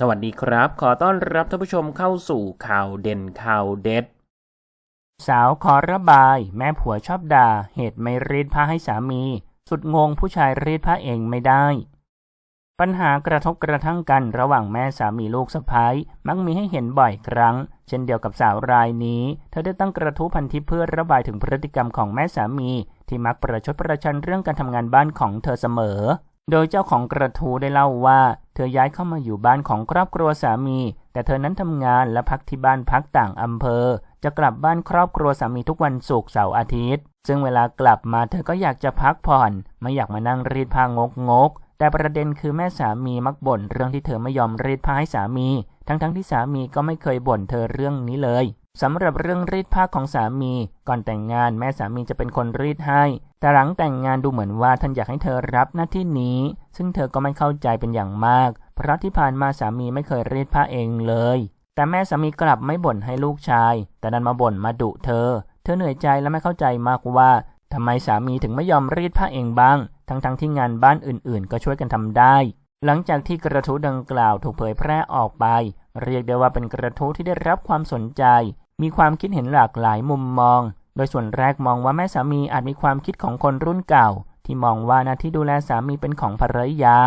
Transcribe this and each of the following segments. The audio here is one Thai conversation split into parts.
สวัสดีครับ ขอต้อนรับท่านผู้ชมเข้าสู่ข่าวเด่นข่าวเด็ด สาวขอระบาย แม่ผัวชอบด่า เหตุไม่รีดผ้าให้สามี สุดงงผู้ชายรีดผ้าเองไม่ได้ ปัญหากระทบกระทั่งกันระหว่างแม่สามีลูกสะพ้ายมักมีให้เห็นบ่อยครั้ง เช่นเดียวกับสาวรายนี้ เธอได้ตั้งกระทู้พันทิปเพื่อระบายถึงพฤติกรรมของแม่สามี ที่มักประชดประชันเรื่องการทำงานบ้านของเธอเสมอ โดยเจ้าของกระทู้ได้เล่าว่า เธอย้ายเข้ามาอยู่บ้านของครอบครัวสามี แต่เธอนั้นทำงานและพักที่บ้านพักต่างอำเภอ จะกลับบ้านครอบครัวสามีทุกวันศุกร์เสาร์อาทิตย์ ซึ่งเวลากลับมาเธอก็อยากจะพักผ่อน ไม่อยากมานั่งรีดผ้างกงก แต่ประเด็นคือแม่สามีมักบ่นเรื่องที่เธอไม่ยอมรีดผ้าให้สามี ทั้งๆที่สามีก็ไม่เคยบ่นเธอเรื่องนี้เลย สำหรับเรื่องรีดผ้าของสามี ก่อนแต่งงานแม่สามีจะเป็นคนรีดให้ แต่หลังแต่งงานดูเหมือนว่าท่านอยากให้เธอรับหน้าที่นี้ ซึ่งเธอก็ไม่เข้าใจเป็นอย่างมาก เพราะที่ผ่านมาสามีไม่เคยรีดผ้าเองเลย แต่แม่สามีกลับไม่บ่นให้ลูกชาย แต่ดันมาบ่นมาดุเธอ เธอเหนื่อยใจและไม่เข้าใจมากว่าทำไมสามีถึงไม่ยอมรีดผ้าเองบ้าง ทั้งๆทที่งานบ้านอื่นๆ ก็ช่วยกันทำได้ หลังจากที่กระทู้ดังกล่าวถูกเผยแพร่ออกไป เรียกได้ว่าเป็นกระทู้ที่ได้รับความสนใจ มีความคิดเห็นหลากหลายมุมมอง โดยส่วนแรกมองว่าแม่สามีอาจมีความคิดของคนรุ่นเก่า ที่มองว่าหน้าที่ดูแลสามีเป็นของภรรยา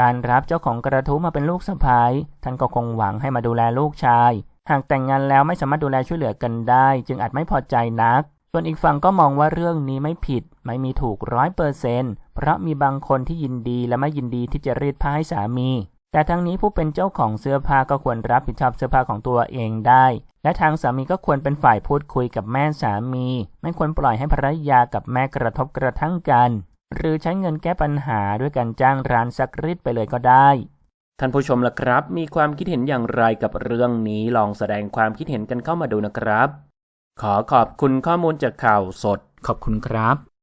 การรับเจ้าของกระทู้มาเป็นลูกสะใภ้ท่านก็คงหวังให้มาดูแลลูกชาย หากแต่งงานแล้วไม่สามารถดูแลช่วยเหลือกันได้ จึงอาจไม่พอใจนัก ส่วนอีกฝั่งก็มองว่าเรื่องนี้ไม่ผิด ไม่มีถูกร้อยเปอร์เซนต์เพราะมีบางคนที่ยินดีและไม่ยินดีที่จะรีดผ้าให้สามี แต่ทั้งนี้ผู้เป็นเจ้าของเสื้อผ้าก็ควรรับผิดชอบเสื้อผ้าของตัวเองได้ และทางสามีก็ควรเป็นฝ่ายพูดคุยกับแม่สามี ไม่ควรปล่อยให้ภรรยากับแม่กระทบกระทั่งกัน หรือใช้เงินแก้ปัญหาด้วยการจ้างร้านซักรีดไปเลยก็ได้ ท่านผู้ชมล่ะครับ มีความคิดเห็นอย่างไรกับเรื่องนี้ลองแสดงความคิดเห็นกันเข้ามาดูนะครับ ขอขอบคุณข้อมูลจากข่าวสด ขอบคุณครับ